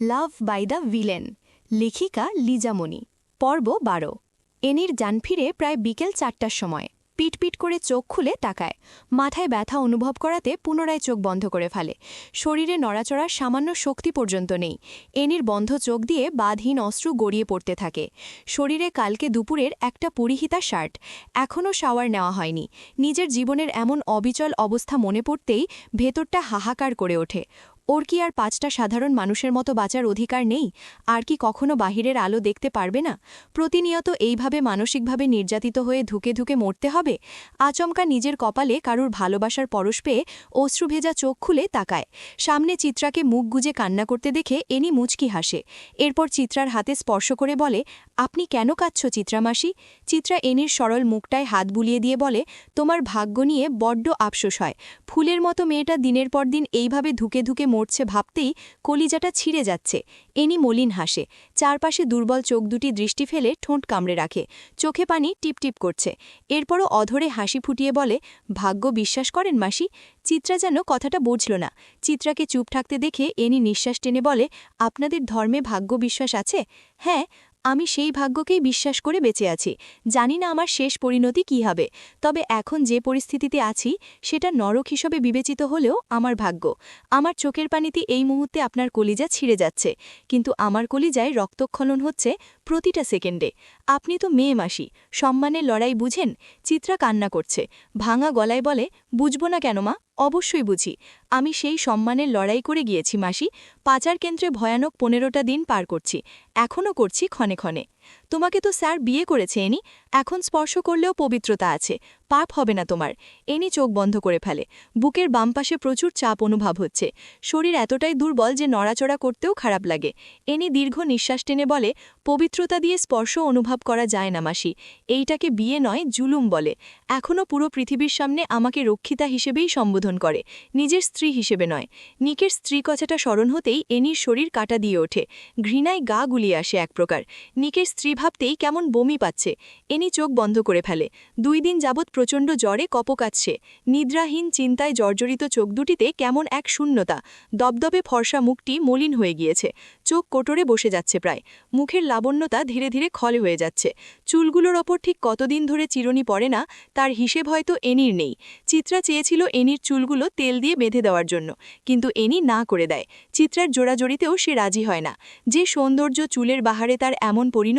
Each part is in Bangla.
Love by the villain. লেখিকা লিজামণি। পর্ব বারো। এনির যান ফিরে প্রায় বিকেল চারটার সময়। পিটপিট করে চোখ খুলে তাকায়। মাথায় ব্যথা অনুভব করাতে পুনরায় চোখ বন্ধ করে ফেলে। শরীরে নড়াচড়ার সামান্য শক্তি পর্যন্ত নেই। এনির বন্ধ চোখ দিয়ে বাঁধহীন অশ্রু গড়িয়ে পড়তে থাকে। শরীরে কালকে দুপুরের একটা পরিহিতা শার্ট। এখনও শাওয়ার নেওয়া হয়নি। নিজের জীবনের এমন অবিচল অবস্থা মনে পড়তেই ভেতরটা হাহাকার করে ওঠে। ওর কি আর পাঁচটা সাধারণ মানুষের মতো বাঁচার অধিকার নেই? আর কি কখনো বাহিরের আলো দেখতে পারবে না? প্রতিনিয়ত এইভাবে মানসিকভাবে নির্যাতিত হয়ে ধুকে ধুকে মরতে হবে? আচমকা নিজের কপালে কারুর ভালোবাসার পরশ পেয়ে অশ্রুভেজা চোখ খুলে তাকায়। সামনে চিত্রাকে মুখ গুজে কান্না করতে দেখে এনি মুচকি হাসে। এরপর চিত্রার হাতে স্পর্শ করে বলে, আপনি কেন কাঁদছ চিত্রামাসি চিত্রা এনির সরল মুখটায় হাত বুলিয়ে দিয়ে বলে, তোমার ভাগ্য নিয়ে বড্ড আফসোস হয়। ফুলের মতো মেয়েটা দিনের পর দিন এইভাবে ধুকে ধুকে মরছে ভাবতেই কলিজাটা ছিঁড়ে যাচ্ছে। এনি মলিন হাসে। চারপাশে দুর্বল চোখ দুটি দৃষ্টি ফেলে ঠোঁট কামড়ে রাখে। চোখে পানি টিপটিপ করছে। এরপরও অধরে হাসি ফুটিয়ে বলে, ভাগ্য বিশ্বাস করেন মাসি, চিত্রা যেন কথাটা বুঝল না। চিত্রাকে চুপ থাকতে দেখে এনি নিঃশ্বাস টেনে বলে, আপনাদের ধর্মে ভাগ্য বিশ্বাস আছে? হ্যাঁ আমি সেই ভাগ্যকেই বিশ্বাস করে বেঁচে আছি। জানি না আমার শেষ পরিণতি কি হবে। তবে এখন যে পরিস্থিতিতে আছি, সেটা নরক হিসেবে বিবেচিত হলেও আমার ভাগ্য। আমার চোখের পানিতে এই মুহূর্তে আপনার কলিজা ছিঁড়ে যাচ্ছে। কিন্তু আমার কলিজায় রক্তক্ষলন হচ্ছে প্রতিটা সেকেন্ডে। আপনি তো মেয়ে মাসি, সম্মানের লড়াই বুঝেন, চিত্রা কান্না করছে, ভাঙা গলায় বলে, বুঝব না কেন মা? অবশ্যই বুঝি, আমি সেই সম্মানের লড়াই করে গিয়েছি মাসি পাচার কেন্দ্রে ভয়ানক পনেরোটা দিন পার করছি, এখনও করছি ক্ষণে ক্ষণে। তোমাকে তো স্যার বিয়ে করেছে, এনি। এখন স্পর্শ করলেও পবিত্রতা আছে। পাপ হবে না তোমার। এনি চোখ বন্ধ করে ফেলে। বুকের বাম পাশে প্রচুর চাপ অনুভব হচ্ছে। শরীর এতটাই দুর্বল যে নড়াচড়া করতেও খারাপ লাগে। এনি দীর্ঘ নিঃশ্বাস টেনে বলে, পবিত্রতা দিয়ে স্পর্শ অনুভব করা যায় না, মাসি। এইটাকে বিয়ে নয়, জুলুম বলে। এখনও পুরো পৃথিবীর সামনে আমাকে রক্ষিতা হিসেবেই সম্বোধন করে। নিজের স্ত্রী হিসেবে নয়। নিকের স্ত্রী কথাটা স্মরণ হতেই এনির শরীর কাটা দিয়ে ওঠে। ঘৃণায় গা গুলিয়ে আসে এক প্রকার। নিকের স্ত্রী ভাবতেই কেমন বমি পাচ্ছে, এনি চোখ বন্ধ করে ফেলে। দুই দিন যাবৎ প্রচণ্ড জ্বরে কপকাচ্ছে নিদ্রাহীন চিন্তায় জর্জরিত চোখ দুটিতে কেমন এক শূন্যতা। দবদবে ফর্সা মুখটি মলিন হয়ে গিয়েছে। চোখ কোটরে বসে যাচ্ছে প্রায়। মুখের লাবণ্যতা ধীরে ধীরে খলে হয়ে যাচ্ছে। চুলগুলোর ওপর ঠিক কতদিন ধরে চিরনি পড়ে না, তার হিসেব হয়তো এনির নেই। চিত্রা চেয়েছিল এনির চুলগুলো তেল দিয়ে বেঁধে দেওয়ার জন্য, কিন্তু এনি না করে দেয়। চিত্রার জোড়াজড়িতেও সে রাজি হয় না। যে সৌন্দর্য চুলের বাহারে তার এমন পরিণতি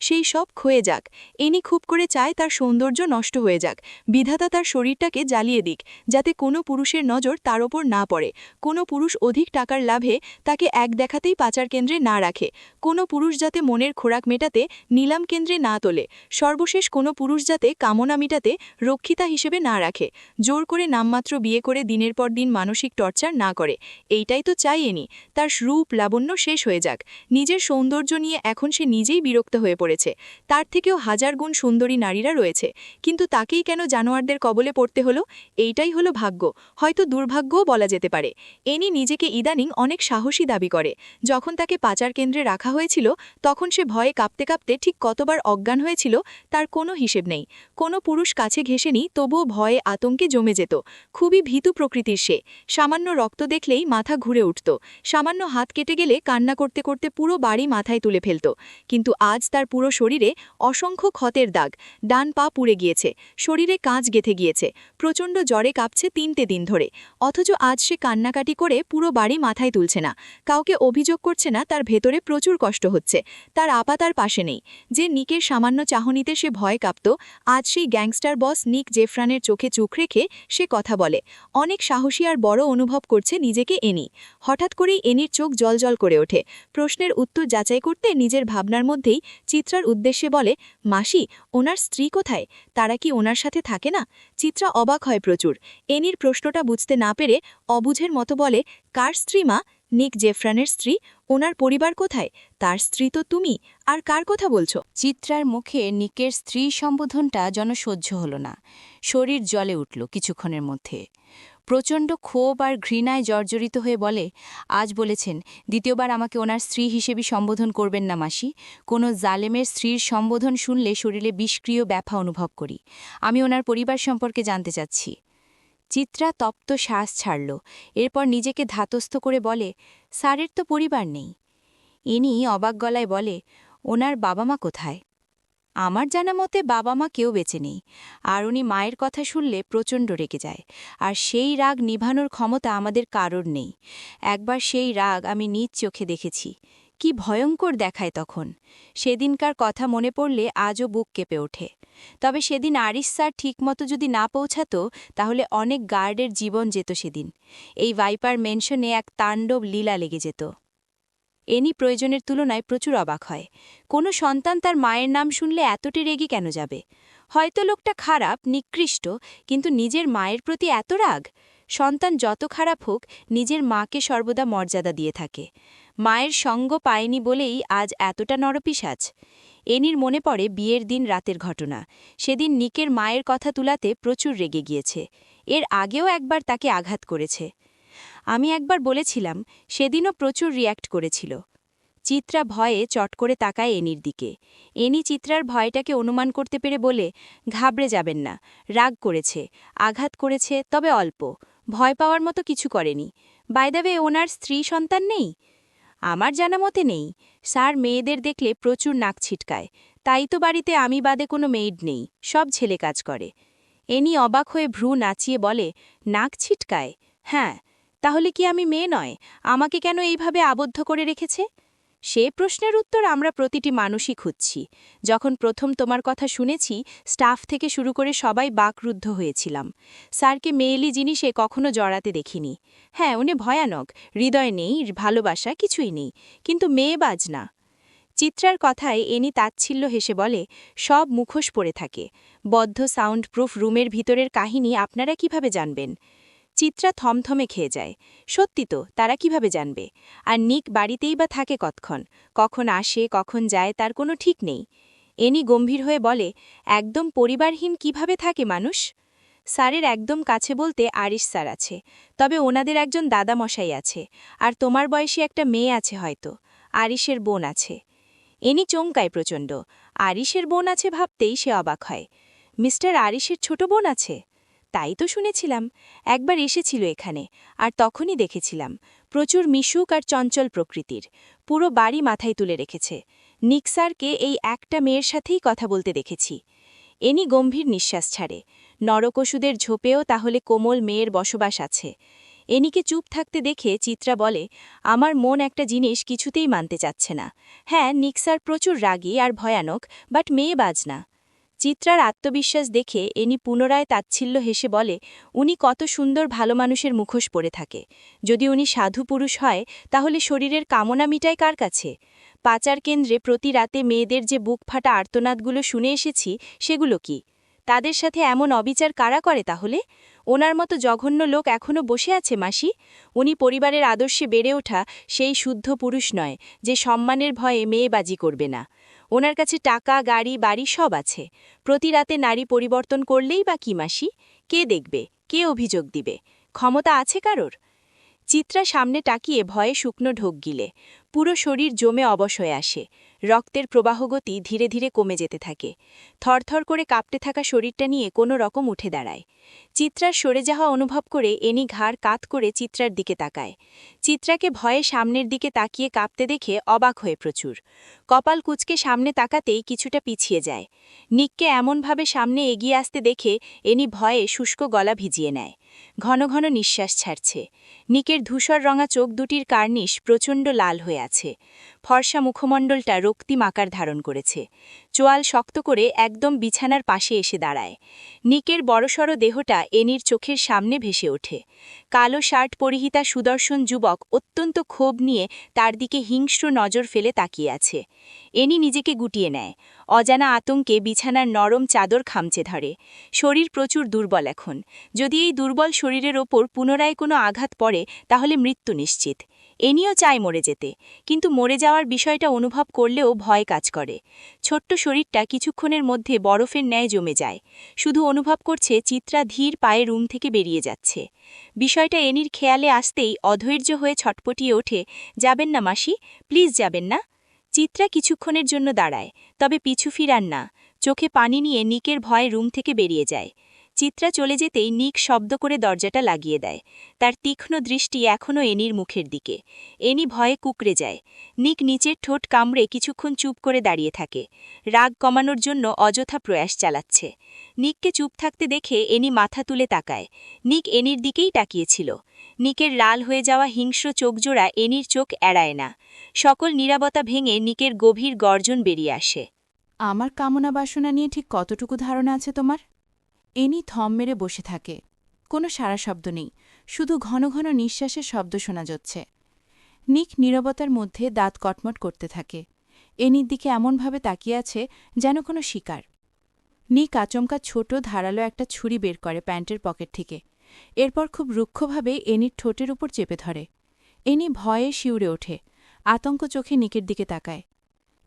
সেই সব ক্ষয়ে যাক। এনি খুব করে চায় তার সৌন্দর্য নষ্ট হয়ে যাক। বিধাতা তার শরীরটাকে জ্বালিয়ে দিক, যাতে কোনো পুরুষের নজর তার ওপর না পড়ে। কোনো পুরুষ অধিক টাকার লাভে তাকে এক দেখাতেই পাচার কেন্দ্রে না রাখে। কোনো পুরুষ যাতে মনের খোরাক মেটাতে নিলাম কেন্দ্রে না তোলে। সর্বশেষ কোনো পুরুষ যাতে কামনা মিটাতে রক্ষিতা হিসেবে না রাখে। জোর করে নামমাত্র বিয়ে করে দিনের পর দিন মানসিক টর্চার না করে। এইটাই তো চাই এনি। তার রূপ লাবণ্য শেষ হয়ে যাক। নিজের সৌন্দর্য নিয়ে এখন সে নিজেই বিরক্ত হয়ে পড়েছে। তার থেকেও হাজার গুণ সুন্দরী নারীরা রয়েছে। কিন্তু তাকেই কেন জানোয়ারদের কবলে পড়তে হলো? এইটাই হলো ভাগ্য। হয়তো দুর্ভাগ্যও বলা যেতে পারে। এনি নিজেকে ইদানিং অনেক সাহসী দাবি করে। যখন তাকে পাচার কেন্দ্রে রাখা হয়েছিল, তখন সে ভয়ে কাঁপতে কাঁপতে ঠিক কতবার অজ্ঞান হয়েছিল তার কোনো হিসেব নেই। কোনো পুরুষ কাছে ঘেসেনি তবুও ভয়ে আতঙ্কে জমে যেত। খুবই ভীতু প্রকৃতির সে। সামান্য রক্ত দেখলেই মাথা ঘুরে উঠত। সামান্য হাত কেটে গেলে কান্না করতে করতে পুরো বাড়ি মাথায় তুলে ফেলত। কিন্তু আজ তার পুরো শরীরে অসংখ্য ক্ষতের দাগ। ডান পা পুড়ে গিয়েছে। শরীরে কাঁচ গেথে গিয়েছে। প্রচণ্ড জ্বরে কাঁপছে তিনটে দিন ধরে। অথচ আজ সে কান্নাকাটি করে পুরো বাড়ি মাথায় তুলছে না। কাউকে অভিযোগ করছে না, তার ভেতরে প্রচুর কষ্ট হচ্ছে। তার আপা তার পাশে নেই। যে নিকের সামান্য চাহনিতে সে ভয় কাঁপত, আজ সেই গ্যাংস্টার বস নিক জেফরানের চোখে চোখ রেখে সে কথা বলে। অনেক সাহসী আর বড় অনুভব করছে নিজেকে এনি। হঠাৎ করেই এনির চোখ জলজল করে ওঠে। প্রশ্নের উত্তর যাচাই করতে নিজের ভাবনার মধ্যেই চিত্রার উদ্দেশ্যে বলে, মাসি, ওনার স্ত্রী কোথায়? তারা কি ওনার সাথে থাকে না? চিত্রা অবাক হয় প্রচুর। এনির প্রশ্নটা বুঝতে না পেরে অবুঝের মতো বলে, কার স্ত্রী, মা? নিক জেফরানের স্ত্রী। ওনার পরিবার কোথায়? তার স্ত্রী তো তুমি। আর কার কথা বলছো? চিত্রার মুখে নিকের স্ত্রী সম্বোধনটা যেন সহ্য হল না। শরীর জলে উঠল কিছুক্ষণের মধ্যে। প্রচণ্ড ক্ষোভ আর ঘৃণায় জর্জরিত হয়ে বলে, আজ বলেছেন, দ্বিতীয়বার আমাকে ওনার স্ত্রী হিসেবে সম্বোধন করবেন না মাসি। কোনো জালেমের স্ত্রীর সম্বোধন শুনলে শরীরে বিষক্রিয় ব্যথা অনুভব করি। আমি ওনার পরিবার সম্পর্কে জানতে চাচ্ছি। চিত্রা তপ্ত শ্বাস ছাড়ল। এরপর নিজেকে ধাতস্থ করে বলে, স্যারের তো পরিবার নেই। ইনি অবাক গলায় বলে, ওনার বাবা মা কোথায়? আমার জানা মতে বাবা মা কেউ বেঁচে নেই। আর উনি মায়ের কথা শুনলে প্রচণ্ড রেগে যায়। আর সেই রাগ নিভানোর ক্ষমতা আমাদের কারোর নেই। একবার সেই রাগ আমি নিজ চোখে দেখেছি। কি ভয়ঙ্কর দেখায় তখন। সেদিনকার কথা মনে পড়লে আজও বুক কেঁপে ওঠে। তবে সেদিন আরিস স্যার ঠিকমতো যদি না পৌঁছাতো, তাহলে অনেক গার্ডের জীবন যেত সেদিন। এই ভাইপার মেনশনে এক তাণ্ডব লীলা লেগে যেত। এনি প্রয়োজনের তুলনায় প্রচুর অবাক হয়। কোনো সন্তান তার মায়ের নাম শুনলে এতটি রেগে কেন যাবে? হয়তো লোকটা খারাপ, নিকৃষ্ট, কিন্তু নিজের মায়ের প্রতি এত রাগ? সন্তান যত খারাপ হোক, নিজের মাকে সর্বদা মর্যাদা দিয়ে থাকে। মায়ের সঙ্গ পায়নি বলেই আজ এতটা নরপিসাজ এনির মনে পড়ে বিয়ের দিন রাতের ঘটনা। সেদিন নিকের মায়ের কথা তুলাতে প্রচুর রেগে গিয়েছে। এর আগেও একবার তাকে আঘাত করেছে। আমি একবার বলেছিলাম, সেদিনও প্রচুর রিয়্যাক্ট করেছিল। চিত্রা ভয়ে চট করে তাকায় এনির দিকে। এনি চিত্রার ভয়টাকে অনুমান করতে পেরে বলে, ঘাবড়ে যাবেন না, রাগ করেছে, আঘাত করেছে, তবে অল্প। ভয় পাওয়ার মতো কিছু করেনি। বাইদাবে ওনার স্ত্রী সন্তান নেই? আমার জানা মতে নেই। স্যার, মেয়েদের দেখলে প্রচুর নাক ছিটকায়। তাই তো বাড়িতে আমি বাদে কোনো মেইড নেই। সব ছেলে কাজ করে। এনি অবাক হয়ে ভ্রু নাচিয়ে বলে, নাক ছিটকায়? হ্যাঁ তাহলে কি আমি মেয়ে নয়? আমাকে কেন এইভাবে আবদ্ধ করে রেখেছে? সে প্রশ্নের উত্তর আমরা প্রতিটি মানুষই খুঁজছি। যখন প্রথম তোমার কথা শুনেছি, স্টাফ থেকে শুরু করে সবাই বাকরুদ্ধ হয়েছিলাম। স্যারকে মেয়েলি জিনিসে কখনো জড়াতে দেখিনি। হ্যাঁ উনি ভয়ানক। হৃদয় নেই, ভালোবাসা কিছুই নেই। কিন্তু মেয়েবাজ না। চিত্রার কথায় এনি তাচ্ছিল্য হেসে বলে, সব মুখোশ পড়ে থাকে। বদ্ধ সাউন্ড প্রুফ রুমের ভিতরের কাহিনী আপনারা কীভাবে জানবেন? চিত্রা থমথমে খেয়ে যায়। সত্যি তো, তারা কীভাবে জানবে? আর নিক বাড়িতেই বা থাকে কতক্ষণ? কখন আসে, কখন যায়, তার কোনো ঠিক নেই। এনি গম্ভীর হয়ে বলে, একদম পরিবারহীন কীভাবে থাকে মানুষ? স্যারের একদম কাছে বলতে আরিশ স্যার আছে। তবে ওনাদের একজন দাদামশাই আছে। আর তোমার বয়সী একটা মেয়ে আছে হয়তো। আরিশের বোন আছে। এনি চমকায় প্রচণ্ড। আরিশের বোন আছে ভাবতেই সে অবাক হয়। মিস্টার আরিশের ছোট বোন আছে? তাই তো শুনেছিলাম। একবার এসেছিল এখানে, আর তখনই দেখেছিলাম। প্রচুর মিশুক আর চঞ্চল প্রকৃতির। পুরো বাড়ি মাথায় তুলে রেখেছে। নিক্সারকে এই একটা মেয়ের সাথেই কথা বলতে দেখেছি। এনি গম্ভীর নিঃশ্বাস ছাড়ে। নরকশুদের ঝোপেও তাহলে কোমল মেয়ের বসবাস আছে। এনিকে চুপ থাকতে দেখে চিত্রা বলে, আমার মন একটা জিনিস কিছুতেই মানতে চাচ্ছে না। হ্যাঁ নিক্সার প্রচুর রাগী আর ভয়ানক, বাট মেয়ে বাজ না চিত্রার আত্মবিশ্বাস দেখে এনি পুনরায় তাচ্ছিল্য হেসে বলে, উনি কত সুন্দর ভালো মানুষের মুখোশ পড়ে থাকে। যদি উনি সাধু পুরুষ হয়, তাহলে শরীরের কামনা মিটায় কার কাছে? পাচার কেন্দ্রে প্রতি রাতে মেয়েদের যে বুক ফাটা আর্তনাদগুলো শুনে এসেছি, সেগুলো কি? তাদের সাথে এমন অবিচার কারা করে তাহলে? ওনার মতো জঘন্য লোক এখনও বসে আছে, মাসি? উনি পরিবারের আদর্শে বেড়ে ওঠা সেই শুদ্ধ পুরুষ নয়, যে সম্মানের ভয়ে মেয়েবাজি করবে না। ওনার কাছে টাকা, গাড়ি, বাড়ি সব আছে। প্রতি রাতে নারী পরিবর্তন করলেই বা কি মাসি? কে দেখবে? কে অভিযোগ দিবে? ক্ষমতা আছে কারোর? চিত্রা সামনে টাকিয়ে ভয়ে শুকনো ঢোক গিলে। পুরো শরীর জমে অবশ হয়ে আসে। রক্তের প্রবাহগতি ধীরে ধীরে কমে যেতে থাকে। থরথর করে কাঁপতে থাকা শরীরটা নিয়ে কোনো রকম উঠে দাঁড়ায়। চিত্রার সরে যাওয়া অনুভব করে এনি ঘাড় কাত করে চিত্রার দিকে তাকায়। চিত্রাকে ভয়ে সামনের দিকে তাকিয়ে কাঁপতে দেখে অবাক হয়ে প্রচুর। কপাল কুচকে সামনে তাকাতেই কিছুটা পিছিয়ে যায়। নিককে এমনভাবে সামনে এগিয়ে আসতে দেখে এনি ভয়ে শুষ্ক গলা ভিজিয়ে নেয়। ঘন ঘন নিঃশ্বাস ছাড়ছে। নিকের ধূসর রঙা চোখ দুটির কার্নিশ প্রচণ্ড লাল হয়ে আছে। ফর্সা মুখমণ্ডলটা রক্তিম আকার ধারণ করেছে। চোয়াল শক্ত করে একদম বিছানার পাশে এসে দাঁড়ায়। নিকের বড়সড় দেহটা এনির চোখের সামনে ভেসে ওঠে। কালো শার্ট পরিহিতা সুদর্শন যুবক অত্যন্ত ক্ষোভ নিয়ে তার দিকে হিংস্র নজর ফেলে তাকিয়ে আছে। এনি নিজেকে গুটিয়ে নেয়। অজানা আতঙ্কে বিছানার নরম চাদর খামচে ধরে। শরীর প্রচুর দুর্বল এখন। যদি এই দুর্বল শরীরের ওপর পুনরায় কোনো আঘাত পড়ে, তাহলে মৃত্যু নিশ্চিত। এনিও চায় মরে যেতে, কিন্তু মরে যাওয়ার বিষয়টা অনুভব করলেও ভয় কাজ করে। ছোট্ট শরীরটা কিছুক্ষণের মধ্যে বরফের ন্যায় জমে যায়। শুধু অনুভব করছে চিত্রা ধীর পায়ে রুম থেকে বেরিয়ে যাচ্ছে। বিষয়টা এনির খেয়ালে আসতেই অধৈর্য হয়ে ছটপটিয়ে ওঠে, যাবেন না মাসি, প্লিজ যাবেন না। চিত্রা কিছুক্ষণের জন্য দাঁড়ায়, তবে পিছু ফিরান না। চোখে পানি নিয়ে নিকের ভয়ে রুম থেকে বেরিয়ে যায়। চিত্রা চলে যেতেই নিক শব্দ করে দরজাটা লাগিয়ে দেয়। তার তীক্ষ্ণ দৃষ্টি এখনও এনির মুখের দিকে। এনি ভয়ে কুকড়ে যায়। নিক নিচের ঠোঁট কামড়ে কিছুক্ষণ চুপ করে দাঁড়িয়ে থাকে। রাগ কমানোর জন্য অযথা প্রয়াস চালাচ্ছে। নিককে চুপ থাকতে দেখে এনি মাথা তুলে তাকায়। নিক এনির দিকেই তাকিয়েছিল। নিকের লাল হয়ে যাওয়া হিংস্র চোখজোড়া এনির চোখ এড়ায় না। সকল নিরাপত্তা ভেঙে নিকের গভীর গর্জন বেরিয়ে আসে। আমার কামনা বাসনা নিয়ে ঠিক কতটুকু ধারণা আছে তোমার? এনি থম মেরে বসে থাকে। কোনো সারা শব্দ নেই, শুধু ঘন ঘন নিঃশ্বাসের শব্দ শোনা যাচ্ছে। নিক নীরবতার মধ্যে দাঁত কটমট করতে থাকে। এনির দিকে এমনভাবে তাকিয়ে আছে যেন কোনো শিকার। নিক আচমকা ছোট ধারালো একটা ছুরি বের করে প্যান্টের পকেট থেকে। এরপর খুব রুক্ষভাবে এনির ঠোঁটের উপর চেপে ধরে। এনি ভয়ে শিউরে ওঠে, আতঙ্ক চোখে নিকের দিকে তাকায়।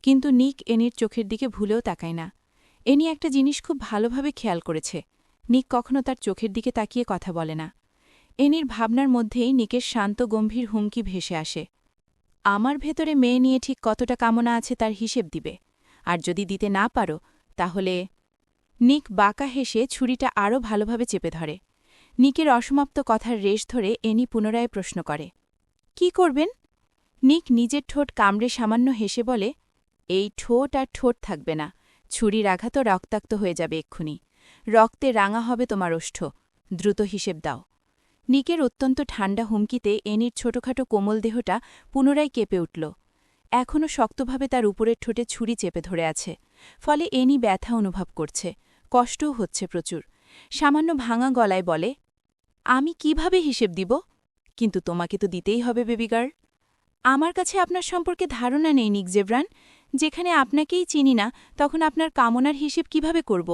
কিন্তু নিক এনির চোখের দিকে ভুলেও তাকায় না। এনি একটা জিনিস খুব ভালোভাবে খেয়াল করেছে। নিক কখনো তার চোখের দিকে তাকিয়ে কথা বলে না। এনির ভাবনার মধ্যেই নিকের শান্ত, গম্ভীর হুমকি ভেসে আসে। আমার ভেতরে মেয়ে নিয়ে ঠিক কতটা কামনা আছে তার হিসেব দিবে। আর যদি দিতে না পারো, তাহলে নিক বাঁকা হেসে ছুরিটা আরও ভালোভাবে চেপে ধরে। নিকের অসমাপ্ত কথার রেশ ধরে এনি পুনরায় প্রশ্ন করে, কি করবেন? নিক নিজের ঠোঁট কামড়ে সামান্য হেসে বলে, এই ঠোঁট আর ঠোঁট থাকবে না। ছুরির আঘাত রক্তাক্ত হয়ে যাবে এক্ষুনি। রক্তে রাঙা হবে তোমার ওষ্ঠ। দ্রুত হিসেব দাও। নিকের অত্যন্ত ঠান্ডা হুমকিতে এনির ছোটখাটো কোমল দেহটা পুনরায় কেঁপে উঠল। এখনও শক্তভাবে তার উপরের ঠোঁটে ছুরি চেপে ধরে আছে। ফলে এনি ব্যথা অনুভব করছে। কষ্টও হচ্ছে প্রচুর। সামান্য ভাঙা গলায় বলে, আমি কীভাবে হিসেব দিব? কিন্তু তোমাকে তো দিতেই হবে, বেবিগার্ল। আমার কাছে আপনার সম্পর্কে ধারণা নেই নিক জেব্রান যেখানে আপনাকেই চিনি না, তখন আপনার কামনার হিসেব কীভাবে করব?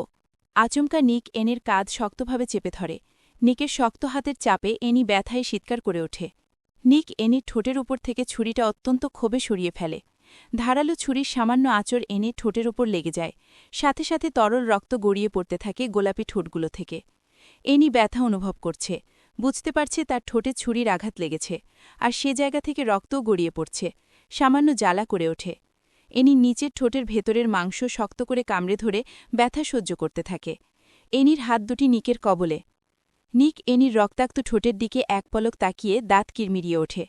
আচমকা নিক এনের কাঁধ শক্তভাবে চেপে ধরে। নিকের শক্ত হাতের চাপে এনি ব্যথায় চিৎকার করে ওঠে। নিক এনির ঠোঁটের উপর থেকে ছুরিটা অত্যন্ত ক্ষোভে সরিয়ে ফেলে। ধারালো ছুরির সামান্য আঁচড় এনে ঠোঁটের ওপর লেগে যায়। সাথে সাথে তরল রক্ত গড়িয়ে পড়তে থাকে গোলাপি ঠোঁটগুলো থেকে। এনি ব্যথা অনুভব করছে। বুঝতে পারছে তার ঠোঁটে ছুরির আঘাত লেগেছে। আর সে জায়গা থেকে রক্তও গড়িয়ে পড়ছে। সামান্য জ্বালা করে ওঠে। এনি নিচের ঠোঁটের ভেতরের মাংস শক্ত করে কামড়ে ধরে ব্যথা সহ্য করতে থাকে। এনির হাত দুটি নিকের কবলে। নিক এনির রক্তাক্ত ঠোঁটের দিকে এক পলক তাকিয়ে দাঁত কিরমিরিয়ে ওঠে।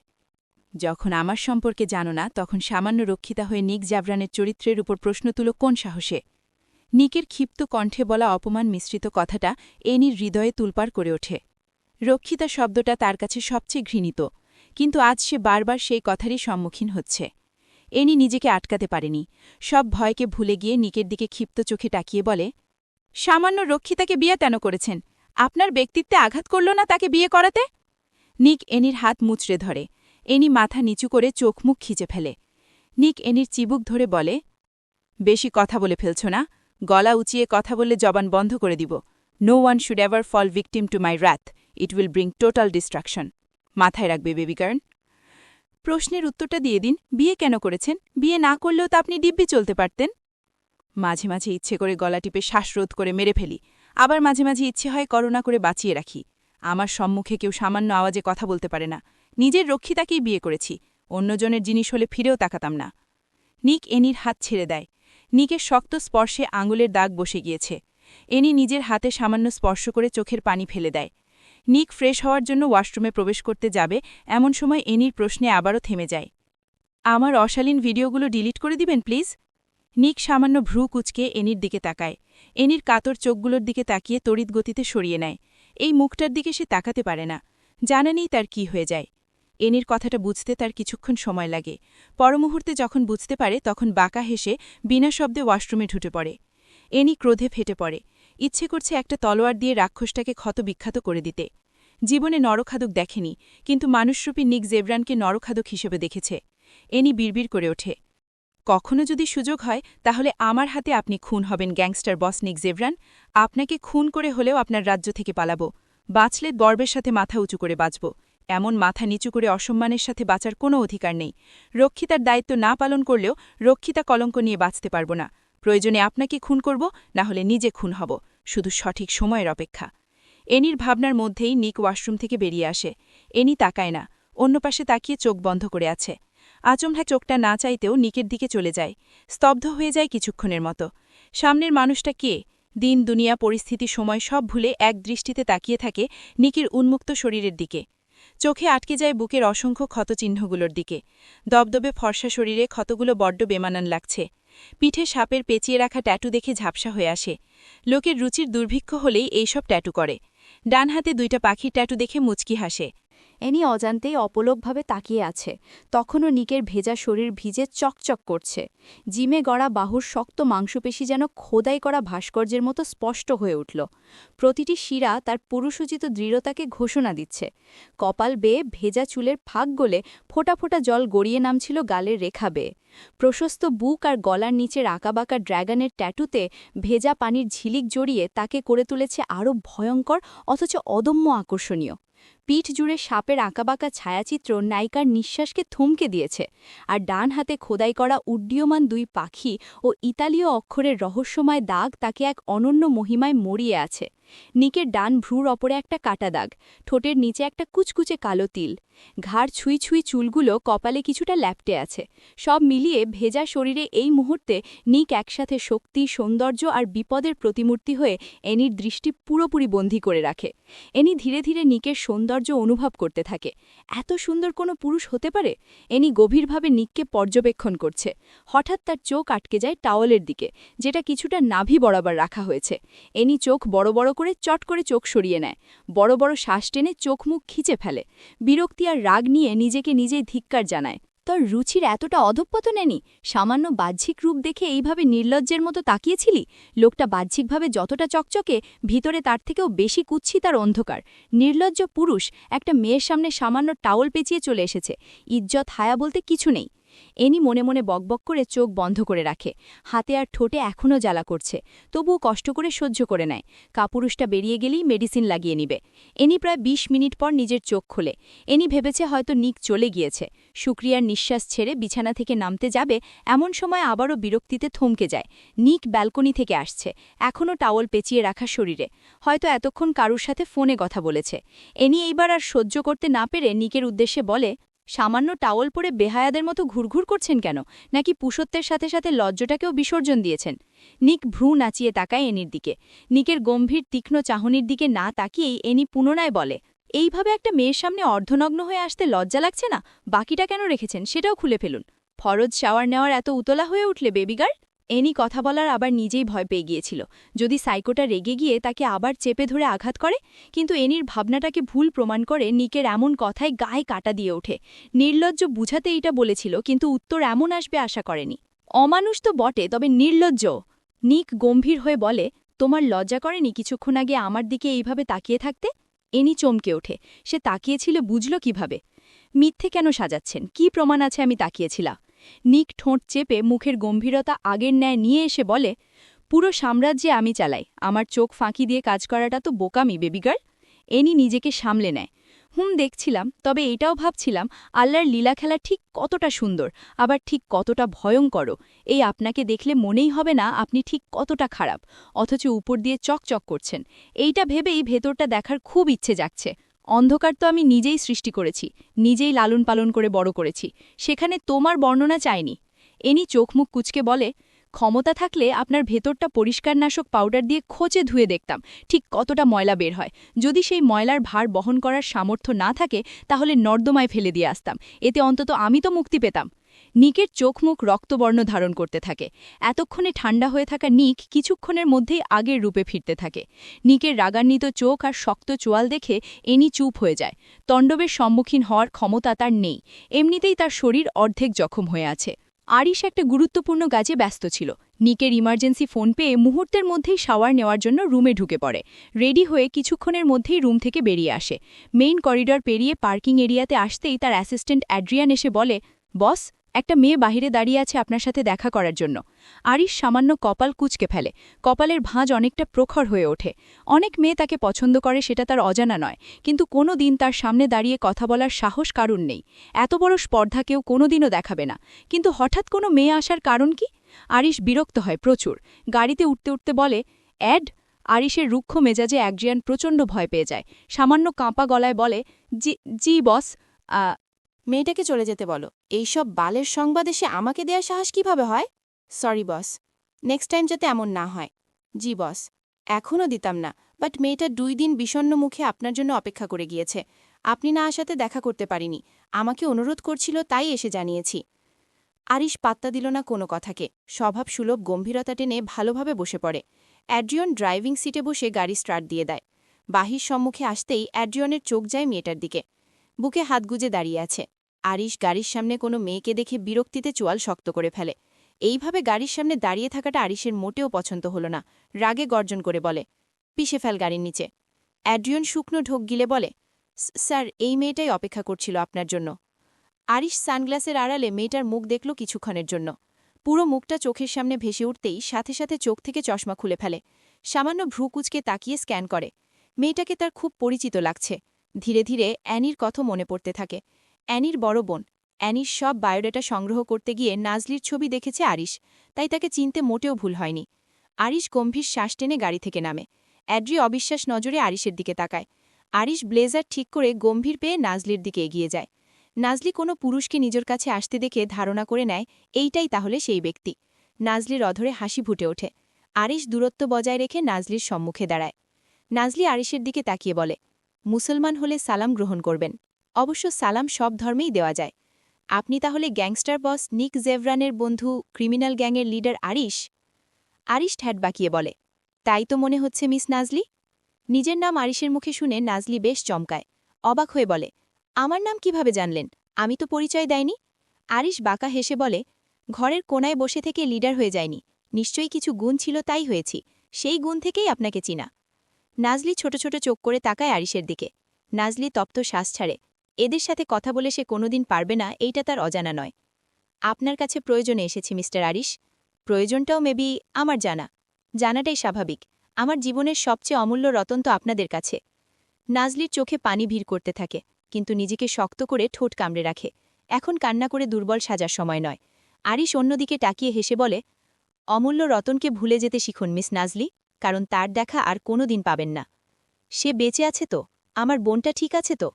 যখন আমার সম্পর্কে জানো না, তখন সামান্য রক্ষিতা হয়ে নিক জাবরানের চরিত্রের উপর প্রশ্ন তুল কোন সাহসে? নিকের ক্ষিপ্ত কণ্ঠে বলা অপমান মিশ্রিত কথাটা এনির হৃদয়ে তুলপার করে ওঠে। রক্ষিতা শব্দটা তার কাছে সবচেয়ে ঘৃণিত, কিন্তু আজ সে বারবার সেই কথারই সম্মুখীন হচ্ছে। এনি নিজেকে আটকাতে পারেনি। সব ভয়কে ভুলে গিয়ে নিকের দিকে ক্ষিপ্ত চোখে তাকিয়ে বলে, সামান্য রক্ষিতাকে বিয়ে তেন করেছেন। আপনার ব্যক্তিত্বে আঘাত করল না তাকে বিয়ে করাতে? নিক এনির হাত মুচড়ে ধরে। এনি মাথা নিচু করে চোখ মুখ খিচে ফেলে। নিক এনির চিবুক ধরে বলে, বেশি কথা বলে ফেলছ না। গলা উঁচিয়ে কথা বললে জবান বন্ধ করে দিব। No one should ever fall victim to my wrath it will bring total destruction. মাথায় রাখবে বেবিকার্ন প্রশ্নের উত্তরটা দিয়ে দিন, বিয়ে কেন করেছেন? বিয়ে না করলেও তো আপনি ডিব্বি চলতে পারতেন। মাঝে মাঝে ইচ্ছে করে গলা টিপে শ্বাসরোধ করে মেরে ফেলি। আবার মাঝে মাঝে ইচ্ছে হয় করোনা করে বাঁচিয়ে রাখি। আমার সম্মুখে কেউ সামান্য আওয়াজে কথা বলতে পারে না। নিজের রক্ষিতাকেই বিয়ে করেছি। অন্যজনের জিনিস হলে ফিরেও তাকাতাম না। নিক এনির হাত ছেড়ে দেয়। নিকের শক্ত স্পর্শে আঙুলের দাগ বসে গিয়েছে। এনি নিজের হাতে সামান্য স্পর্শ করে চোখের পানি ফেলে দেয়। নিক ফ্রেশ হওয়ার জন্য ওয়াশরুমে প্রবেশ করতে যাবে, এমন সময় এনির প্রশ্নে আবারও থেমে যায়। আমার অশালীন ভিডিওগুলো ডিলিট করে দিবেন, প্লিজ? নিক সামান্য ভ্রু কুচকে এনির দিকে তাকায়। এনির কাতর চোখগুলোর দিকে তাকিয়ে তড়িৎ গতিতে সরিয়ে নেয়। এই মুখটার দিকে সে তাকাতে পারে না। জানা নেই তার কি হয়ে যায়। এনির কথাটা বুঝতে তার কিছুক্ষণ সময় লাগে। পরমুহূর্তে যখন বুঝতে পারে, তখন বাঁকা হেসে বিনা শব্দে ওয়াশরুমে ঢুটে পড়ে। এনি ক্রোধে ফেটে পড়ে। ইচ্ছে করছে একটা তলোয়ার দিয়ে রাক্ষসটাকে ক্ষত বিখ্যাত করে দিতে। জীবনে নরখাদক দেখেনি, কিন্তু মানুষরূপী নিক জেব্রানকে নরখাদক হিসেবে দেখেছে। এনি বিড়বিড় করে ওঠে। কখনো যদি সুযোগ হয়, তাহলে আমার হাতে আপনি খুন হবেন, গ্যাংস্টার বস নিক জেভরান আপনাকে খুন করে হলেও আপনার রাজ্য থেকে পালাবো। বাঁচলে গর্বের সাথে মাথা উঁচু করে বাঁচব। এমন মাথা নিচু করে অসম্মানের সাথে বাঁচার কোনো অধিকার নেই। রক্ষিতার দায়িত্ব না পালন করলেও রক্ষিতা কলঙ্ক নিয়ে বাঁচতে পারব না। প্রয়োজনে আপনাকে খুন করব, না হলে নিজে খুন হব। শুধু সঠিক সময়ের অপেক্ষা। এনির ভাবনার মধ্যেই নিক ওয়াশরুম থেকে বেরিয়ে আসে। এনি তাকায় না, অন্য পাশে তাকিয়ে চোখ বন্ধ করে আছে। আচমহা চোখটা না চাইতেও নিকের দিকে চলে যায়, স্তব্ধ হয়ে যায় কিছুক্ষণের মতো। সামনের মানুষটা কে? দিন, দুনিয়া, পরিস্থিতি, সময় সব ভুলে এক দৃষ্টিতে তাকিয়ে থাকে নিকির উন্মুক্ত শরীরের দিকে। চোখে আটকে যায় বুকের অসংখ্য ক্ষতচিহ্নগুলোর দিকে। দবদবে ফর্সা শরীরে ক্ষতগুলো বড্ড বেমানান লাগছে। পিঠে সাপের পেঁচিয়ে রাখা ট্যাটু দেখে ঝাপসা হয়ে আসে। লোকের রুচির দুর্ভিক্ষ হলেই এইসব ট্যাটু করে। ডান হাতে দুইটা পাখির ট্যাটু দেখে মুচকি হাসে। এনি অজান্তেই অপলকভাবে তাকিয়ে আছে। তখনও নিকের ভেজা শরীর ভিজে চকচক করছে। জিমে গড়া বাহুর শক্ত মাংসপেশি যেন খোদাই করা ভাস্কর্যের মতো স্পষ্ট হয়ে উঠল। প্রতিটি শিরা তার পুরুষোচিত দৃঢ়তাকে ঘোষণা দিচ্ছে। কপাল বেয়ে ভেজা চুলের ফাঁক গলে ফোঁটা ফোঁটা জল গড়িয়ে নামছিল গালের রেখা বেয়ে। প্রশস্ত বুক আর গলার নিচের আঁকাবাঁকা ড্র্যাগনের ট্যাটুতে ভেজা পানির ঝিলিক জড়িয়ে তাকে করে তুলেছে আরও ভয়ঙ্কর, অথচ অদম্য আকর্ষণীয়। পিঠ জুড়ে সাপের আঁকাবাঁকা ছায়াচিত্র নায়িকার নিঃশ্বাসকে থমকে দিয়েছে, আর ডান হাতে খোদাই করা উড্ডীয়মান দুই পাখি ও ইতালীয় অক্ষরের রহস্যময় দাগ তাকে এক অনন্য মহিমায় মরিয়ে আছে। নিকের ডান ভ্রুর অপরে একটা কাটা দাগ, ঠোঁটের নিচে একটা কুচকুচে কালো তিল। ঘাড় ছুঁই ছুঁই চুলগুলো কপালে কিছুটা ল্যাপটে আছে। সব মিলিয়ে ভেজা শরীরে এই মুহূর্তে নিক একসাথে শক্তি, সৌন্দর্য আর বিপদের প্রতিমূর্তি হয়ে এনির দৃষ্টি পুরোপুরি বন্দী করে রাখে। এনি ধীরে ধীরে নিকের সৌন্দর্য অনুভব করতে থাকে। এত সুন্দর কোনো পুরুষ হতে পারে? এনি গভীরভাবে নিককে পর্যবেক্ষণ করছে। হঠাৎ তার চোখ আটকে যায় টাওয়ালের দিকে, যেটা কিছুটা নাভি বরাবর রাখা হয়েছে। এনি চোখ বড় বড় করে চট করে চোখ সরিয়ে নেয়। বড় বড় শ্বাস টেনে চোখ মুখ খিচে ফেলে। বিরক্তি আর রাগ নিয়ে নিজেকে নিজেই ধিক্কার জানায়। তোর রুচির এতটা অধঃপতনেনি সামান্য বাহ্যিক রূপ দেখে এইভাবে নির্লজ্জের মতো তাকিয়েছিলি? লোকটা বাহ্যিকভাবে যতটা চকচকে, ভিতরে তার থেকেও বেশি কুচ্ছিত আর অন্ধকার। নির্লজ্জ পুরুষ একটা মেয়ের সামনে সামান্য টাওল পেঁচিয়ে চলে এসেছে। ইজ্জত হায়া বলতে কিছু নেই। এনি মনে মনে বকবক করে চোখ বন্ধ করে রাখে। হাতে আর ঠোঁটে এখনও জ্বালা করছে। তবুও কষ্ট করে সহ্য করে নেয়। কাপুরুষটা বেরিয়ে গেলেই মেডিসিন লাগিয়ে নিবে। এনি প্রায় ২০ মিনিট পর নিজের চোখ খোলে। এনি ভেবেছে হয়তো নিক চলে গিয়েছে। সুক্রিয়ার নিঃশ্বাস ছেড়ে বিছানা থেকে নামতে যাবে, এমন সময় আবারও বিরক্তিতে থমকে যায়। নিক ব্যালকনি থেকে আসছে। এখনও টাওয়াল পেঁচিয়ে রাখা শরীরে। হয়তো এতক্ষণ কারুর সাথে ফোনে কথা বলেছে। এনি এইবার আর সহ্য করতে না পেরে নিকের উদ্দেশ্যে বলে সামান্য টাওয়াল পরে বেহায়াদের মতো ঘুরঘুর করছেন কেন? নাকি পুষত্বের সাথে সাথে লজ্জটাকেও বিসর্জন দিয়েছেন? নিক ভ্রু নাচিয়ে তাকায় এনির দিকে। নিকের গম্ভীর, তীক্ষ্ণ চাহনির দিকে না তাকিয়েই এনি পুনরায় বলে, এইভাবে একটা মেয়ের সামনে অর্ধনগ্ন হয়ে আসতে লজ্জা লাগছে না? বাকিটা কেন রেখেছেন? সেটাও খুলে ফেলুন। ফরজ শাওয়ার নেওয়ার এত উতলা হয়ে উঠলে বেবিগার? এনি কথা বলার আবার নিজেই ভয় পেয়ে গিয়েছিল। যদি সাইকোটা রেগে গিয়ে তাকে আবার চেপে ধরে আঘাত করে, কিন্তু এনির ভাবনাটাকে ভুল প্রমাণ করে নিকের এমন কথায় গায়ে কাটা দিয়ে ওঠে। নির্লজ্জ বুঝাতে এইটা বলেছিল, কিন্তু উত্তর এমন আসবে আশা করেনি। অমানুষ তো বটে, তবে নির্লজ্জ। নিক গম্ভীর হয়ে বলে, তোমার লজ্জা করেনি কিছুক্ষণ আগে আমার দিকে এইভাবে তাকিয়ে থাকতে? এনি চমকে ওঠে, সে তাকিয়েছিল বুঝল কীভাবে? মিথ্যে কেন সাজাচ্ছেন? কি প্রমাণ আছে আমি তাকিয়েছিলাম? নিক ঠোঁট চেপে মুখের গম্ভীরতা আগের ন্যায় নিয়ে এসে বলে, পুরো সাম্রাজ্যে আমি চালাই। আমার চোখ ফাঁকি দিয়ে কাজ করাটা তো বোকামি বেবিগার্ল এনি নিজেকে সামলে নেয়। হুম, দেখছিলাম, তবে এটাও ভাবছিলাম, আল্লাহর লীলা খেলা ঠিক কতটা সুন্দর, আবার ঠিক কতটা ভয়ঙ্করও এই আপনাকে দেখলে মনেই হবে না আপনি ঠিক কতটা খারাপ, অথচ উপর দিয়ে চকচক করছেন। এইটা ভেবেই ভেতরটা দেখার খুব ইচ্ছে যাচ্ছে অন্ধকার তো আমি নিজেই সৃষ্টি করেছি, নিজেই লালন পালন করে বড় করেছি, সেখানে তোমার বর্ণনা চায়নি এনি চোখ মুখ কুচকে বলে, ক্ষমতা থাকলে আপনার ভেতরটা পরিষ্কারনাশক পাউডার দিয়ে খোঁচে ধুয়ে দেখতাম, ঠিক কতটা ময়লা বের হয়। যদি সেই ময়লার ভার বহন করার সামর্থ্য না থাকে, তাহলে নর্দমায় ফেলে দিয়ে আসতাম। এতে অন্তত আমি তো মুক্তি পেতাম। নিকের চোখ মুখ রক্তবর্ণ ধারণ করতে থাকে। এতক্ষণে ঠান্ডা হয়ে থাকা নিক কিছুক্ষণের মধ্যেই আগের রূপে ফিরতে থাকে। নিকের রাগান্বিত চোখ আর শক্ত চোয়াল দেখে এনি চুপ হয়ে যায়। তণ্ডবের সম্মুখীন হওয়ার ক্ষমতা তার নেই। এমনিতেই তার শরীর অর্ধেক জখম হয়ে আছে। আরিশ একটা গুরুত্বপূর্ণ কাজে ব্যস্ত ছিল। নিকের ইমার্জেন্সি ফোন পেয়ে মুহূর্তের মধ্যেই শাওয়ার নেওয়ার জন্য রুমে ঢুকে পড়ে। রেডি হয়ে কিছুক্ষণের মধ্যেই রুম থেকে বেরিয়ে আসে। মেইন করিডর পেরিয়ে পার্কিং এরিয়াতে আসতেই তার অ্যাসিস্ট্যান্ট অ্যাড্রিয়ান এসে বলে, বস একটা মেয়ে বাহিরে দাঁড়িয়ে আছে আপনার সাথে দেখা করার জন্য। আরিশ সামান্য কপাল কুচকে ফেলে। কপালের ভাঁজ অনেকটা প্রখর হয়ে ওঠে। অনেক মেয়ে তাকে পছন্দ করে, সেটা তার অজানা নয়। কিন্তু কোনো দিন তার সামনে দাঁড়িয়ে কথা বলার সাহস কারণ নেই। এত বড় স্পর্ধা কেউ কোনোদিনও দেখাবে না। কিন্তু হঠাৎ কোনো মেয়ে আসার কারণ কি? আরিশ বিরক্ত হয় প্রচুর। গাড়িতে উঠতে উঠতে বলে, অ্যাড! আরিশের রুক্ষ মেজাজে একজিয়ান প্রচণ্ড ভয় পেয়ে যায়। সামান্য কাঁপা গলায় বলে, জি জি, বস। মেয়েটাকে চলে যেতে বলো। এইসব বালের সংবাদ এসে আমাকে দেয়া সাহস কীভাবে হয়? সরি বস নেক্সট টাইম যাতে এমন না হয়। জি বস এখনও দিতাম না বাট মেয়েটা দুই দিন বিষণ্ণ মুখে আপনার জন্য অপেক্ষা করে গিয়েছে। আপনি না আসাতে দেখা করতে পারিনি। আমাকে অনুরোধ করছিল, তাই এসে জানিয়েছি। আরিশ পাত্তা দিল না কোনো কথাকে। স্বভাব সুলভ গম্ভীরতা টেনে ভালোভাবে বসে পড়ে। অ্যাড্রিয়ন ড্রাইভিং সিটে বসে গাড়ি স্টার্ট দিয়ে দেয়। বাহির সম্মুখে আসতেই অ্যাড্রিয়নের চোখ যায় মেয়েটার দিকে। বুকে হাত গুজে দাঁড়িয়ে আছে। আরিশ গাড়ির সামনে কোনো মেয়েকে দেখে বিরক্তিতে চোয়াল শক্ত করে ফেলে। এইভাবে গাড়ির সামনে দাঁড়িয়ে থাকাটা আরিশের মোটেও পছন্দ হল না। রাগে গর্জন করে বলে, পিষে ফেল গাড়ির নিচে। অ্যাড্রিয়ন শুকনো ঢোক গিলে বলে স্যার, এই মেয়েটাই অপেক্ষা করছিল আপনার জন্য। আরিশ সানগ্লাসের আড়ালে মেয়েটার মুখ দেখল কিছুক্ষণের জন্য। পুরো মুখটা চোখের সামনে ভেসে উঠতেই সাথে সাথে চোখ থেকে চশমা খুলে ফেলে। সামান্য ভ্রু কুচকে তাকিয়ে স্ক্যান করে। মেয়েটাকে তার খুব পরিচিত লাগছে। ধীরে ধীরে অ্যানির কথা মনে পড়তে থাকে। অ্যানির বড় বোন। অ্যানির সব বায়োডেটা সংগ্রহ করতে গিয়ে নাজলির ছবি দেখেছে আরিশ, তাই তাকে চিনতে মোটেও ভুল হয়নি। আরিশ গম্ভীর শ্বাস টেনে গাড়ি থেকে নামে। অ্যাড্রি অবিশ্বাস নজরে আরিশের দিকে তাকায়। আরিশ ব্লেজার ঠিক করে গম্ভীর পেয়ে নাজলির দিকে এগিয়ে যায়। নাজলি কোনো পুরুষকে নিজের কাছে আসতে দেখে ধারণা করে নেয়, এইটাই তাহলে সেই ব্যক্তি। নাজলির অধরে হাসি ফুটে ওঠে। আরিশ দূরত্ব বজায় রেখে নাজলির সম্মুখে দাঁড়ায়। নাজলি আরিশের দিকে তাকিয়ে বলে, মুসলমান হলে সালাম গ্রহণ করবেন। অবশ্য সালাম সব ধর্মেই দেওয়া যায়। আপনি তাহলে গ্যাংস্টার বস নিক জেভরানের বন্ধু, ক্রিমিনাল গ্যাংয়ের লিডার আরিশ? আরিশ ঠ্যাট বাকিয়ে বলে, তাই তো মনে হচ্ছে মিস নাজলি? নিজের নাম আরিশের মুখে শুনে নাজলি বেশ চমকায়, অবাক হয়ে বলে, আমার নাম কীভাবে জানলেন? আমি তো পরিচয় দেয়নি? আরিশ বাঁকা হেসে বলে, ঘরের কোনায় বসে থেকে লিডার হয়ে যায়নি। নিশ্চয়ই কিছু গুণ ছিল তাই হয়েছি। সেই গুণ থেকেই আপনাকে চিনা। নাজলি ছোট ছোট চোখ করে তাকায় আরিশের দিকে। নাজলি তপ্ত শ্বাস ছাড়ে। এদের সাথে কথা বলে সে কোনোদিন পারবে না, এইটা তার অজানা নয়। আপনার কাছে প্রয়োজনে এসেছি, মিস্টার আরিশ। প্রয়োজনটাও মেবি আমার জানা। জানাটাই স্বাভাবিক। আমার জীবনের সবচেয়ে অমূল্য রতন তো আপনাদের কাছে। নাজলির চোখে পানি ভিড় করতে থাকে, কিন্তু নিজেকে শক্ত করে ঠোঁট কামড়ে রাখে। এখন কান্না করে দুর্বল সাজার সময় নয়। আরিশ অন্যদিকে টাকিয়ে হেসে বলে, অমূল্য রতনকে ভুলে যেতে শিখুন, মিস নাজলি, কারণ তার দেখা আর কোনো দিন পাবেন না। সে বেঁচে আছে তো? আমার বোনটা ঠিক আছে তো?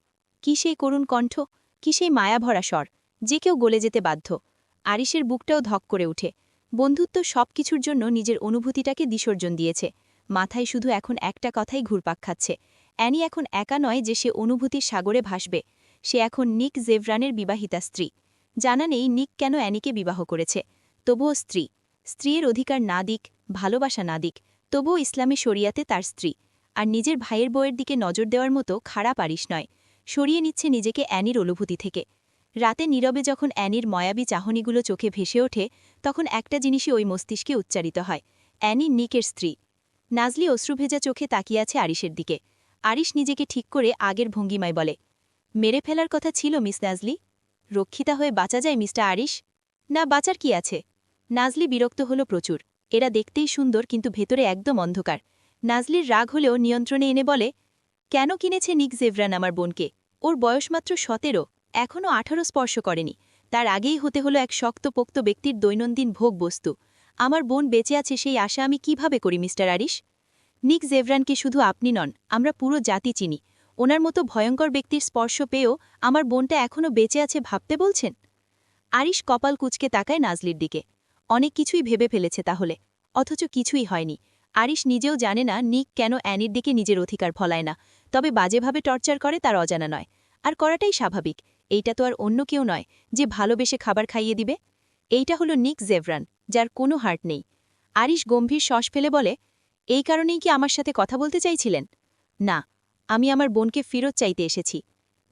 কি সেই করুণ কণ্ঠ, কি সেই মায়াভরা স্বর, যে কেউ গলে যেতে বাধ্য। আরিসের বুকটাও ধক করে উঠে। বন্ধুত্ব সব কিছুর জন্য নিজের অনুভূতিটাকে বিসর্জন দিয়েছে। মাথায় শুধু এখন একটা কথাই ঘুরপাক খাচ্ছে। অ্যানি এখন একা নয় যে সে অনুভূতির সাগরে ভাসবে। সে এখন নিক জেভরানের বিবাহিতা স্ত্রী। জানা নেই নিক কেন অ্যানিকে বিবাহ করেছে। তবুও স্ত্রী। স্ত্রীর অধিকার না দিক, ভালোবাসা না দিক, তবুও ইসলামী শরিয়াতে তার স্ত্রী। আর নিজের ভাইয়ের বইয়ের দিকে নজর দেওয়ার মতো খারাপ আরিস নয়। সরিয়ে নিচ্ছে নিজেকে অ্যানির অনুভূতি থেকে। রাতে নীরবে যখন অ্যানির ময়াবী চাহনিগুলো চোখে ভেসে ওঠে, তখন একটা জিনিসই ওই মস্তিষ্কে উচ্চারিত হয়, অ্যানি নিকের স্ত্রী। নাজলি অশ্রুভেজা চোখে তাকিয়ে আছে আরিসের দিকে। আরিশ নিজেকে ঠিক করে আগের ভঙ্গিমায় বলে, মেরে ফেলার কথা ছিল, মিস নাজলি? রক্ষিতা হয়ে বাঁচা যায়, মিস্টার আরিশ? না, বাঁচার কি আছে? নাজলি বিরক্ত হল প্রচুর। এরা দেখতেই সুন্দর, কিন্তু ভেতরে একদম অন্ধকার। নাজলির রাগ হলেও নিয়ন্ত্রণে এনে বলে কেন কিনেছে নিক জেভরান আমার বোনকে? ওর বয়স মাত্র সতেরো এখনও আঠারো স্পর্শ করেনি। তার আগেই হতে হলো এক শক্তপোক্ত ব্যক্তির দৈনন্দিন ভোগ বস্তু। আমার বোন বেঁচে আছে সেই আশা আমি কীভাবে করি, মিস্টার আরিশ? নিক জেভরানকে শুধু আপনি নন, আমরা পুরো জাতি চিনি। ওনার মতো ভয়ঙ্কর ব্যক্তির স্পর্শ পেয়েও আমার বোনটা এখনও বেঁচে আছে ভাবতে বলছেন? আরিশ কপাল কুচকে তাকায় নাজলির দিকে। অনেক কিছুই ভেবে ফেলেছে তাহলে, অথচ কিছুই হয়নি। আরিশ নিজেও জানে না নিক কেন অ্যানির দিকে নিজের অধিকার ফলায় না, তবে বাজেভাবে টর্চার করে তার অজানা নয়। আর করাটাই স্বাভাবিক, এইটা তো আর অন্য কেউ নয় যে ভালোবেসে খাবার খাইয়ে দিবে। এইটা হলো নিক জেভরান, যার কোনো হার্ট নেই। আরিশ গম্ভীর শ্বাস ফেলে বলে, এই কারণেই কি আমার সাথে কথা বলতে চাইছিলেন? না, আমি আমার বোনকে ফেরত চাইতে এসেছি।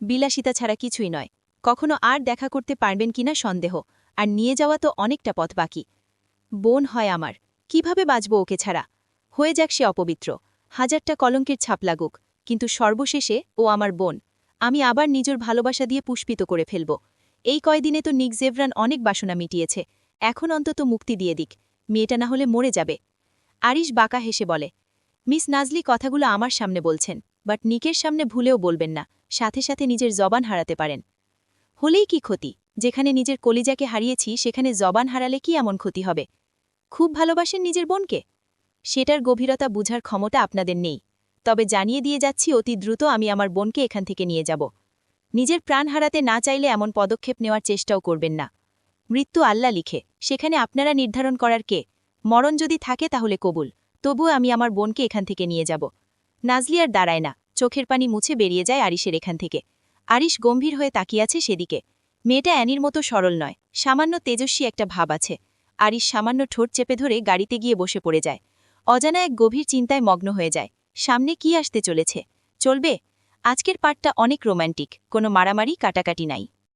বিলাসিতা ছাড়া কিছুই নয়। কখনো আর দেখা করতে পারবেন কিনা সন্দেহ, আর নিয়ে যাওয়া তো অনেকটা পথ বাকি। বোন হয় আমার, কীভাবে বাঁচব ওকে ছাড়া? হয়ে যাক সে অপবিত্র। হাজারটা কলঙ্কের ছাপ লাগুক, কিন্তু সর্বশেষে, ও আমার বোন, আমি আবার নিজের ভালোবাসা দিয়ে পুষ্পিত করে ফেলব। এই কয়দিনে তো নিক জেভরান অনেক বাসনা মিটিয়েছে। এখন অন্তত মুক্তি দিয়ে দিক, মেয়েটা না হলে মরে যাবে। আরিশ বাঁকা হেসে বলে, মিস নাজলি কথাগুলো আমার সামনে বলছেন, বাট নিকের সামনে ভুলেও বলবেন না, সাথে সাথে নিজের জবান হারাতে পারেন। হলেই কি ক্ষতি? যেখানে নিজের কলিজাকে হারিয়েছি, সেখানে জবান হারালে কি এমন ক্ষতি হবে? খুব ভালোবাসেন নিজের বোনকে? সেটার গভীরতা বুঝার ক্ষমতা আপনাদের নেই। তবে জানিয়ে দিয়ে যাচ্ছি, অতি দ্রুত আমি আমার বোনকে এখান থেকে নিয়ে যাব। নিজের প্রাণ হারাতে না চাইলে এমন পদক্ষেপ নেওয়ার চেষ্টাও করবেন না। মৃত্যু আল্লাহ লিখে। সেখানে আপনারা নির্ধারণ করার কে? মরণ যদি থাকে তাহলে কবুল। তবুও আমি আমার বোনকে এখান থেকে নিয়ে যাব। নাজলিয়ার দাঁড়ায় না। চোখের পানি মুছে বেরিয়ে যায় আরিশের এখান থেকে। আরিশ গম্ভীর হয়ে তাকিয়াছে সেদিকে। মেয়েটা অ্যানির মতো সরল নয়। সামান্য তেজস্বী একটা ভাব আছে। আরিশ সামান্য ঠোঁট চেপে ধরে গাড়িতে গিয়ে বসে পড়ে যায়। অজানা এক গভীর চিন্তায় মগ্ন হয়ে যায়। সামনে কি আসতে চলেছে? চলবে? আজকের পাটটা অনেক রোম্যান্টিক কোনো মারামারি, কাটাকাটি নাই।